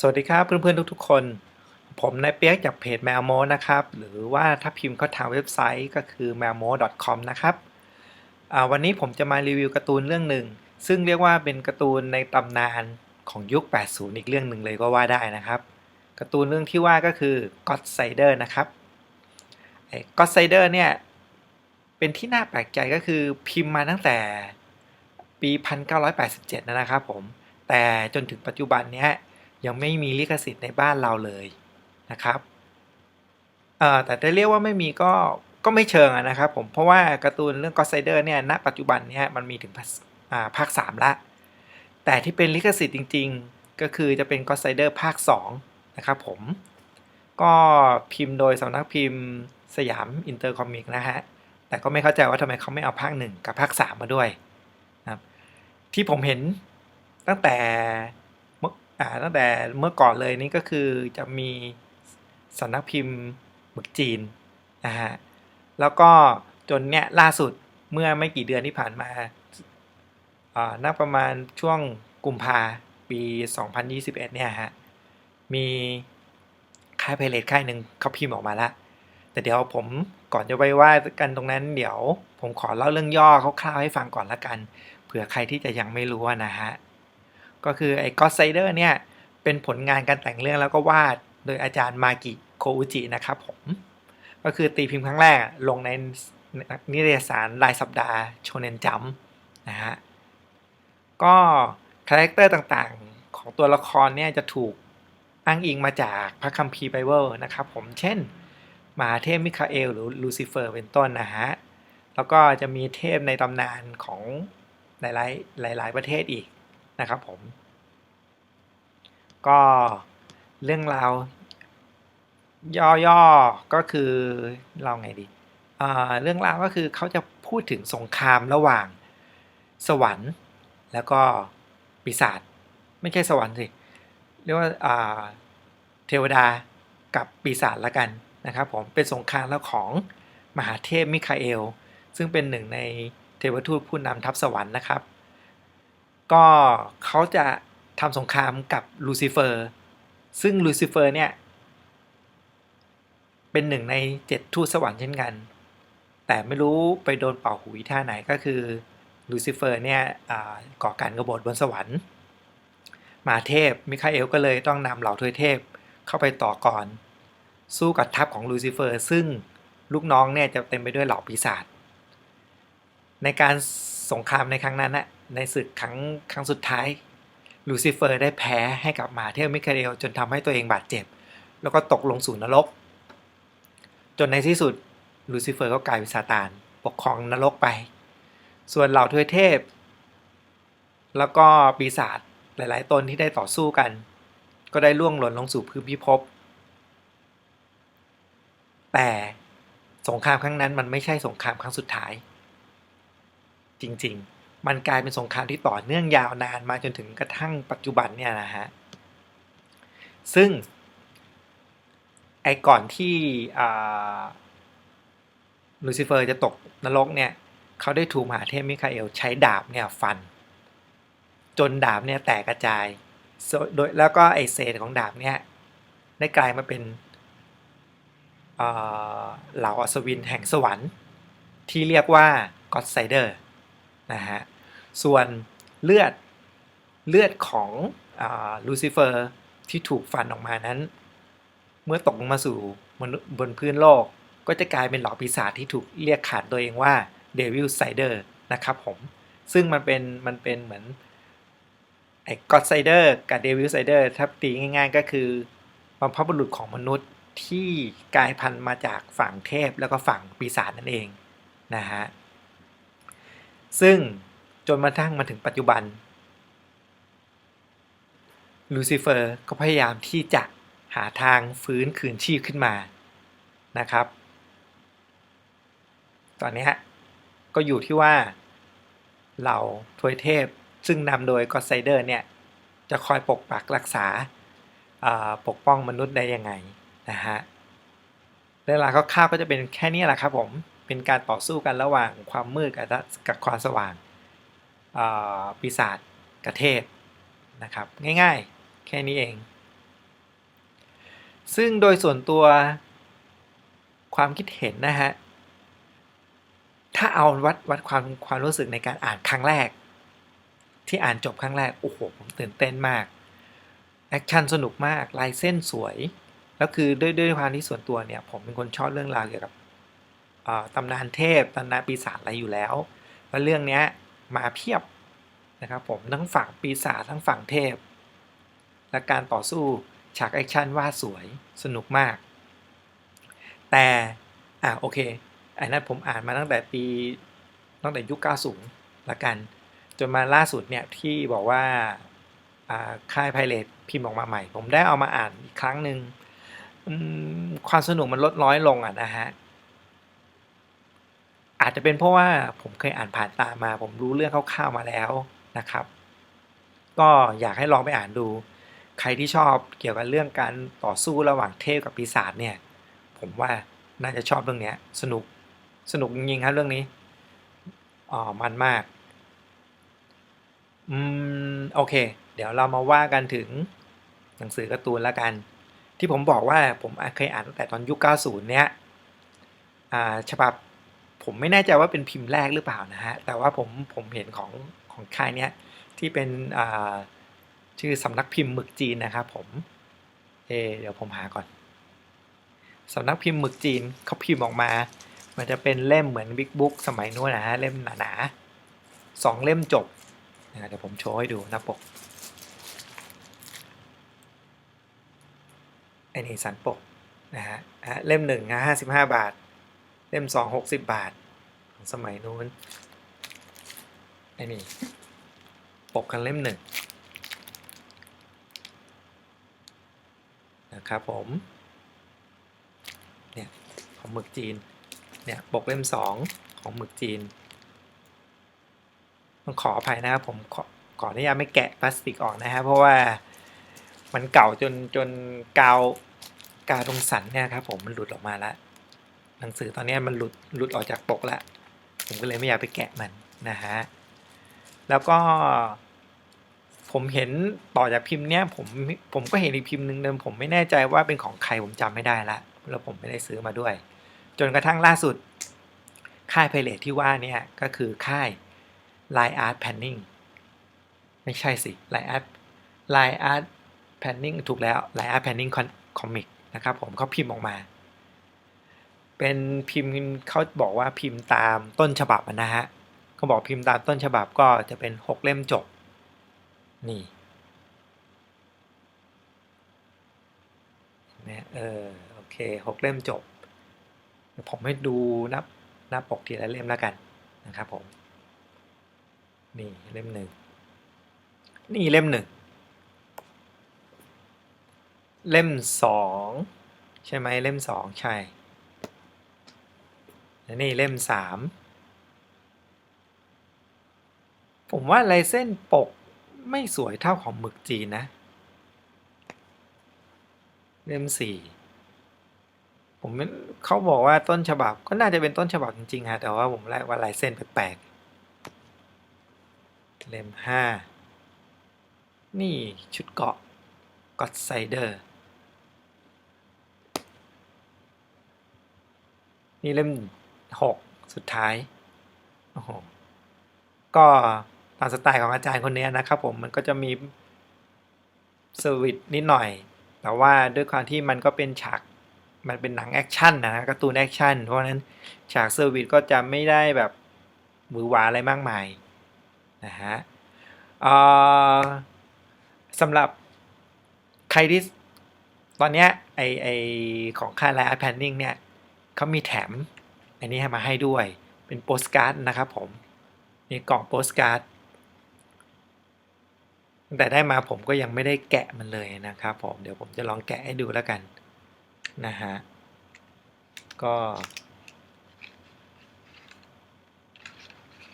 สวัสดีครับเพื่อนๆทุกๆคน ผมนายเปียกจากเพจแมวโมนะครับ หรือว่าถ้าพิมพ์เข้าทางเว็บไซต์ก็คือ m a l m o com นะครับวันนี้ผมจะมารีวิวการ์ตูนเรื่องหนึ่ง ซึ่งเรียกว่าเป็นการ์ตูนในตำนานของยุค 80 อีกเรื่องหนึ่งเลยก็ว่าได้นะครับการ์ตูนเรื่องที่ว่าก็คือ God Sider นะครับไอ้ God Sider เนี่ยเป็นที่น่าแปลกใจก็คือพิมพ์มาตั้งแต่ปี 1987 นะครับผมแต่จนถึงปัจจุบันเนี้ย ยังไม่มีลิขสิทธิ์ในบ้านเราเลยนะครับเอ่อแต่จะเรียกว่าไม่มีก็ก็ไม่เชิงนะครับผมเพราะว่าการ์ตูนเรื่อง God Sider เนี่ยณปัจจุบันเนี่ยมันมีถึงภาคอ่าภาค 3 ละ แต่ที่เป็นลิขสิทธิ์จริง ๆ ก็คือจะเป็น God Sider ภาค 2 นะครับผม ก็พิมพ์โดยสำนักพิมพ์สยามอินเตอร์คอมิกนะฮะ แต่ก็ไม่เข้าใจว่าทำไมเขาไม่เอาภาค 1 กับภาค 3 มาด้วยนะครับที่ผมเห็นตั้งแต่ อ่าตั้งแต่เมื่อก่อนเลยนี่ก็คือจะมีสำนักพิมพ์หมึกจีนนะฮะแล้วก็จนเนี้ยล่าสุดเมื่อไม่กี่เดือนที่ผ่านมาอ่าน่าประมาณช่วงกุมภาปี 2021 เนี่ยฮะมีค่ายเพลเลตค่ายหนึ่งเขาพิมพ์ออกมาแล้วแต่เดี๋ยวผมก่อนจะไปว่ากันตรงนั้นเดี๋ยวผมขอเล่าเรื่องย่อคร่าวๆให้ฟังก่อนละกัน เผื่อใครที่จะยังไม่รู้นะฮะ ก็คือไอ้ God Sider เนี่ย เป็นผลงานการแต่งเรื่องแล้วก็วาดโดยอาจารย์มากิโคอุจินะครับผม ก็คือตีพิมพ์ครั้งแรกลงในนิตยสารรายสัปดาห์โชเนนจัมนะฮะ ก็คาแรคเตอร์ต่างๆของตัวละครเนี่ยจะถูกอ้างอิงมาจากพระคัมภีร์ไบเบิลนะครับผม เช่นมหาเทพมิคาเอลหรือลูซิเฟอร์เป็นต้นนะฮะ แล้วก็จะมีเทพในตำนานของหลายๆ หลาย ๆ ประเทศอีก นะครับผม ก็เรื่องราว ย่อๆก็คือเราไงดีเรื่องราวก็คือเขาจะพูดถึงสงครามระหว่างสวรรค์ แล้วก็ปีศาจไม่ใช่สวรรค์สิเรียกว่าเทวดากับปีศาจละกันนะครับผมเป็นสงครามแล้วของมหาเทพมิคาเอล ซึ่งเป็นหนึ่งในเทวทูตผู้นำทัพสวรรค์นะครับ ก็เขาจะทำสงครามกับลูซิเฟอร์ ซึ่งลูซิเฟอร์เนี่ย เป็นหนึ่งในเจ็ดทูตสวรรค์เช่นกัน แต่ไม่รู้ไปโดนเป่าหุยท่าไหนก็คือลูซิเฟอร์เนี่ยก่อการกรบฏบนสวรรค์มาเทพมิคาเอลก็เลยต้องนำเหล่าทวยเทพเข้าไปต่อก่อน สู้กับทัพของลูซิเฟอร์ ซึ่งลูกน้องเนี่ยจะเต็มไปด้วยเหล่าปีศาจในการสงครามในครั้งนั้นนะ ในศึกครั้งครั้งสุดท้ายลูซิเฟอร์ได้แพ้ให้กับมหาเทพมิคาเอลจนทำให้ตัวเองบาดเจ็บ แล้วก็ตกลงสู่นรก จนในที่สุดลูซิเฟอร์ก็กลายเป็นซาตาน ปกครองนรกไป ส่วนเหล่าทวยเทพ แล้วก็ปีศาจหลาย ๆ ตนที่ได้ต่อสู้กัน ก็ได้ล่วงหล่นลงสู่พื้นพิภพแต่สงครามครั้งนั้นมันไม่ใช่สงครามครั้งสุดท้าย จริง ๆ มันกลายเป็นสงครามที่ต่อเนื่องยาวนานมาจนถึงกระทั่งปัจจุบันเนี่ยนะฮะ ซึ่งไอ้ก่อนที่ลูซิเฟอร์จะตกนรกเนี่ยเขาได้ถูกมหาเทพมิคาเอลใช้ดาบเนี่ยฟัน จนดาบเนี่ยแตกกระจายโดยแล้วก็ไอเศษของดาบเนี่ยได้กลายมาเป็นเหล่าอัศวินแห่งสวรรค์ ที่เรียกว่าก็อดไซเดอร์นะฮะ ส่วนเลือดเลือดของลูซิเฟอร์ที่ถูกฟันออกมานั้น เมื่อตกลงมาสู่บนพื้นโลก ก็จะกลายเป็นเหล่าปีศาจที่ถูกเรียกขานตัวเองว่าเดวิลไซเดอร์นะครับผม ซึ่งมันเป็นมันเป็นเหมือนไอ้ก็อดไซเดอร์กับเดวิลไซเดอร์ถ้าตีง่ายๆ ก็คือบรรพบุรุษของมนุษย์ที่กลายพันธุ์มาจากฝั่งเทพแล้วก็ฝั่งปีศาจนั่นเองนะฮะซึ่ง จนมาทั้งมาถึงปัจจุบัน ลูซิเฟอร์ก็พยายามที่จะหาทางฟื้นคืนชีพขึ้นมานะครับ ตอนนี้ก็อยู่ที่ว่าเหล่าทวยเทพซึ่งนำโดยก็ไซเดอร์เนี่ย จะคอยปกปักรักษาปกป้องมนุษย์ได้ยังไงนะฮะเรื่องราวคร่าวๆก็จะเป็นแค่นี้แหละครับผม เป็นการต่อสู้กันระหว่างความมืดกับความสว่าง ปีศาจกับเทพนะครับง่ายๆ แค่นี้เอง ซึ่งโดยส่วนตัวความคิดเห็นนะฮะ ถ้าเอาวัดวัดความความรู้สึกในการอ่านครั้งแรก ที่อ่านจบครั้งแรก โอ้โห ผมตื่นเต้นมาก แอคชั่นสนุกมาก ลายเส้นสวย แล้วคือด้วยด้วยความที่ส่วนตัวเนี่ย ผมเป็นคนชอบเรื่องราวเกี่ยวกับตำนานเทพตำนานปีศาจอะไรอยู่แล้ว แล้วเรื่องเนี้ย มาเพียบนะครับผมทั้งฝั่งปีศาจทั้งฝั่งเทพ และการต่อสู้ฉากแอคชั่นว่าสวยสนุกมาก แต่อะโอเคอันนั้นผมอ่านมาตั้งแต่ปีตั้งแต่ยุค90ละกัน จนมาล่าสุดเนี่ยที่บอกว่าอ่าค่ายไพเรตพิมพ์ออกมาใหม่ ผมได้เอามาอ่านอีกครั้งหนึ่งความสนุกมันลดน้อยลงอะนะฮะ อาจจะเป็นเพราะว่าผมเคยอ่านผ่านตามา ผมรู้เรื่องคร่าวๆมาแล้วนะครับ ก็อยากให้ลองไปอ่านดู ใครที่ชอบเกี่ยวกับเรื่องการต่อสู้ระหว่างเทพกับปีศาจเนี่ย ผมว่าน่าจะชอบเรื่องนี้สนุกสนุกจริงๆครับเรื่องนี้อ๋อมันมากอืมโอเค เดี๋ยวเรามาว่ากันถึงหนังสือการ์ตูนแล้วกัน ที่ผมบอกว่าผมเคยอ่านตั้งแต่ตอนยุค 90 เนี้ยอ่าฉบับ ผมไม่แน่ใจว่าเป็นพิมพ์แรกหรือเปล่านะฮะ แต่ว่าผมผมเห็นของของค่ายเนี้ยที่เป็นอ่าชื่อสำนักพิมพ์หมึกจีนนะครับผม เอเดี๋ยวผมหาก่อนสำนักพิมพ์หมึกจีนเขาพิมพ์ออกมา มันจะเป็นเล่มเหมือนบิ๊กบุ๊กสมัยนู้นนะฮะ เล่มหนาๆสองเล่มจบนะเดี๋ยวผมโชว์ให้ดูหน้าปกไอ้นี่สันปกนะฮะเล่มหนึ่งห้าสิบห้าบาท เล่มสองหกสิบบาท สมัยนู้นไอ้นี่ปกกันเล่มหนึ่งนะครับผมเนี่ยของหมึกจีนเนี่ยปกเล่มสองของหมึกจีนต้องขออภัยนะครับผมขอขออนุญาตไม่แกะพลาสติกออกนะฮะเพราะว่ามันเก่าจนจนกาวกาวตรงสันเนี่ยครับผมมันหลุดออกมาแล้ว หนังสือตอนนี้มันหลุดหลุดออกจากปกแล้วผมก็เลยไม่อยากไปแกะมันนะฮะแล้วก็ ผมเห็นต่อจากพิมพ์เนี้ยผมผมก็เห็นอีกพิมพ์หนึ่งเดิมผมไม่แน่ใจว่าเป็นของใครผมจำไม่ได้ละแล้วผมไม่ได้ซื้อมาด้วย จนกระทั่งล่าสุด ค่ายไพเรทที่ว่าเนี่ยก็คือค่าย Line Art Panning ไม่ใช่สิ Line Art Line Art Panning ถูกแล้ว Line Art Panning Comic นะครับผมเขาพิมพ์ออกมา เป็นพิมพ์เขาบอกว่าพิมพ์ตามต้นฉบับนะฮะเขาบอกพิมพ์ตามต้นฉบับก็จะเป็น 6 เล่มจบ นี่นะเออโอเคหกเล่มจบเดี๋ยวผมให้ดูน้าหน้าปกทีละเล่มแล้วกันนะครับผม นี่เล่มหนึ่งนี่เล่มหนึ่งเล่มสองใช่ไหมเล่มสองใช่ นี่เล่มสามผมว่าลายเส้นปกไม่สวยเท่าของหมึกจีนนะ เล่มสี่ผมเขาบอกว่าต้นฉบับก็น่าจะเป็นต้นฉบับจริงๆฮะแต่ว่าผมไล่ว่าลายเส้นแปลกๆ เล่มห้านี่ชุดเกาะก็อดไซเดอร์ นี่เล่ม หกสุดท้ายโอ้โหก็ตามสไตล์ของอาจารย์คนนี้นะครับผมมันก็จะมีเซอร์วิสนิดหน่อย แต่ว่าด้วยความที่มันก็เป็นฉากมันเป็นหนังแอคชั่นนะการ์ตูนแอคชั่นเพราะนั้นฉากเซอร์วิสก็จะไม่ได้แบบมือหวาอะไรมากมายนะฮะสำหรับใครที่ตอนเนี้ยไอไอของค่ายไลน์แพนนิ่งเนี่ยเขามีแถม อันนี้มาให้ด้วยเป็นโปสการ์ดนะครับผมมีกล่องโปสการ์ดแต่ได้มาผมก็ยังไม่ได้แกะมันเลยนะครับผมเดี๋ยวผมจะลองแกะให้ดูแล้วกันนะฮะก็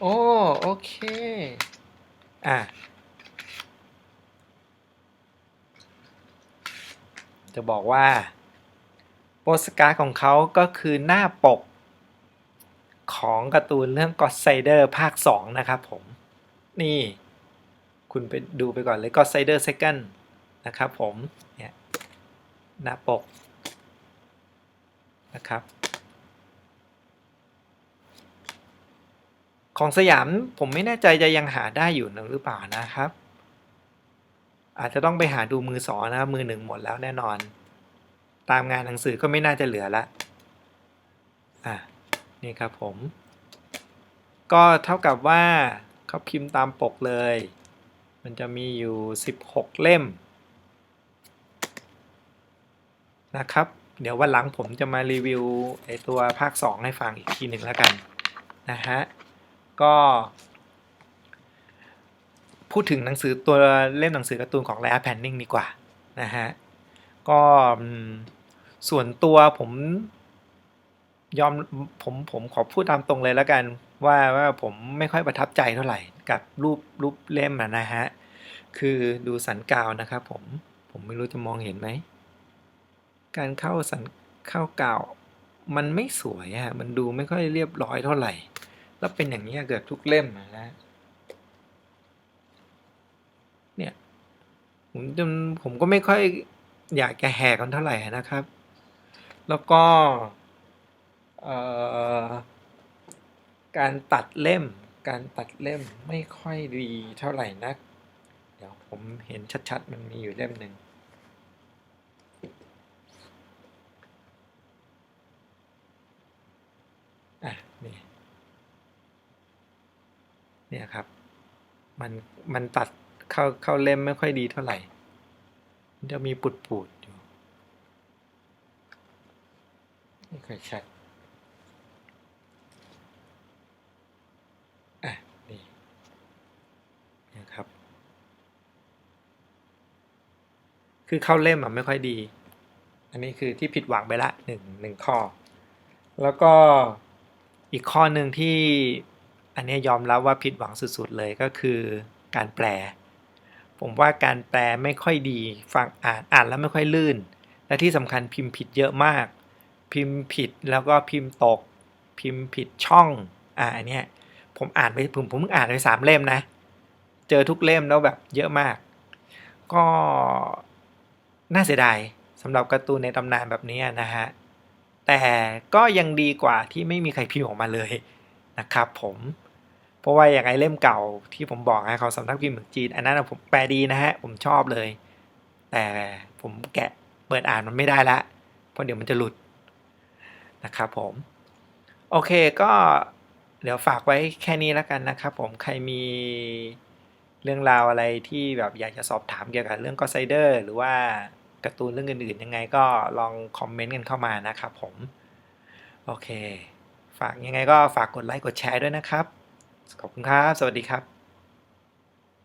โอ้โอเคอะจะบอกว่าโปสการ์ดของเขาก็คือหน้าปก ของการ์ตูนเรื่อง God Sider ภาค 2 นะครับผม นี่ คุณไปดูไปก่อนเลย God Sider Second นะครับผม เนี่ยหน้าปก นะครับ ของสยามผมไม่แน่ใจจะยังหาได้อยู่หรือเปล่านะครับ อาจจะต้องไปหาดูมือสองนะมือหนึ่งหมดแล้วแน่นอน ตามงานหนังสือก็ไม่น่าจะเหลือละอะ นี่ครับผม ก็เท่ากับว่าเขาพิมพ์ตามปกเลย มันจะมีอยู่ 16 เล่ม นะครับ เดี๋ยววันหลังผมจะมารีวิวไอตัวภาค 2 ให้ฟังอีกทีหนึ่งแล้วกันนะฮะ ก็ พูดถึงหนังสือตัวเล่มหนังสือการ์ตูนของ Rare Panning ดีกว่านะฮะ ก็ส่วนตัวผม ยอมผมผมขอพูดตามตรงเลยแล้วกัน ว่าว่าผมไม่ค่อยประทับใจเท่าไหร่กับรูปรูปเล่มนะฮะ คือดูสันกาวนะครับผมผมไม่รู้จะมองเห็นไหม การเข้าสันเข้ากาว มันไม่สวยอะมันดูไม่ค่อยเรียบร้อยเท่าไหร่ แล้วเป็นอย่างนี้เกือบทุกเล่มอะนะเนี่ยผมจนผมก็ไม่ค่อยอยากจะแหกกันเท่าไหร่นะครับ แล้วก็ การตัดเล่ม การตัดเล่มไม่ค่อยดีเท่าไหร่นัก เดี๋ยวผมเห็นชัดๆ มันมีอยู่เล่มหนึ่งอะนี่เนี่ยครับ มันมันตัดเข้าเข้าเล่มไม่ค่อยดีเท่าไหร่จะมีปุดปูดๆอยู่ ไม่ค่อยชัด อะ นี่นะครับ คือเข้าเล่มอะไม่ค่อยดี อันนี้คือที่ผิดหวังไปละหนึ่งหนึ่งข้อ แล้วก็อีกข้อหนึ่งที่อันนี้ยอมรับว่าผิดหวังสุดๆเลยก็คือการแปล ผมว่าการแปลไม่ค่อยดีฟังอ่านอ่านแล้วไม่ค่อยลื่น และที่สำคัญพิมพ์ผิดเยอะมาก พิมพ์ผิดแล้วก็พิมพ์ตก พิมพ์ผิดช่องอ่าอันเนี้ยผมอ่านไปผมผมเพิ่งอ่านไปสามเล่มนะ เจอทุกเล่มแล้วแบบเยอะมาก ก็ น่าเสียดายสำหรับการ์ตูนในตำนานแบบนี้นะฮะ แต่ก็ยังดีกว่าที่ไม่มีใครพิมพ์ออกมาเลยนะครับผม เพราะว่าอย่างไอเล่มเก่าที่ผมบอกนะเขาสำนักพิมพ์จีน อันนั้นผมแปลดีนะฮะ ผมชอบเลย แต่ผมแกะเปิดอ่านมันไม่ได้ละ เพราะเดี๋ยวมันจะหลุดนะครับผม โอเคก็เดี๋ยวฝากไว้แค่นี้แล้วกันนะครับผมใครมีเรื่องราวอะไรที่แบบอยากจะสอบถามเกี่ยวกับเรื่องก็ไซเดอร์ หรือว่า การ์ตูนเรื่องอื่นๆยังไงก็ลองคอมเมนต์กันเข้ามานะครับผม โอเค ฝากยังไงก็ฝากกดไลค์กดแชร์ด้วยนะครับ ขอบคุณครับ สวัสดีครับ